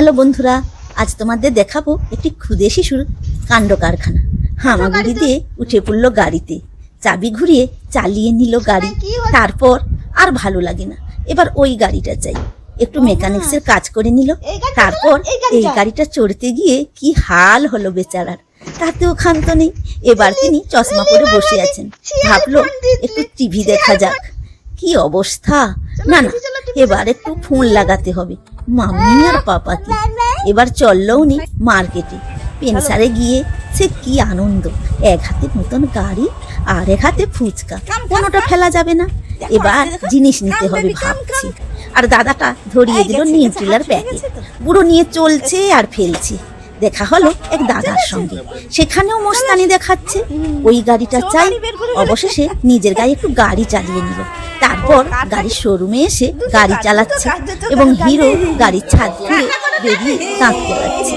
Hello বন্ধুরা আজ তোমাদের দেখাবো একটি ক্ষুদে শিশুর কাণ্ড কারখানা। হামাগুড়ি দিয়ে উঠে পড়ল গাড়িতে। চাবি ঘুরিয়ে চালিয়ে নিল গাড়ি। তারপর আর ভালো লাগে না। এবার ওই গাড়িটা চাই। একটু মেকানিক্সের কাজ করে নিল। তারপর এই গাড়িটা। চড়তে গিয়ে কি হাল হলো বেচারার। তাতেও ক্ষান্ত নেই। এবার তিনি চশমা পরে বসে আছেন। ভাবলো একটু টিভি দেখা যাক। কি অবস্থা? না না এবার একটু ফোন লাগাতে হবে। মাম্মি আর পাপাকে। এবার চলল নি মার্কেটে। পেনসারে গিয়ে সে কি আনন্দ। এক হাতে নতুন গাড়ি আর এক হাতে ফুচকা। কোনোটা ফেলা যাবে না। এবার জিনিস নিতে হবে ভাবছি। আর দাদাটা ধরিয়ে দিল নিউট্রিলার প্যাকেট বুড়ো নিয়ে চলছে আর ফেলছে। দেখা হলো এক দাদার সঙ্গে। সেখানেও মোস্তানি দেখাচ্ছে। ওই গাড়িটা চাই। অবশেষে নিজের গায়ে একটু গাড়ি চালিয়ে নিল। তারপর গাড়ির শোরুমে এসে গাড়ি চালাচ্ছে এবং হিরো গাড়ির ছাদ দিয়ে বেরিয়ে কাঁদতে পারছে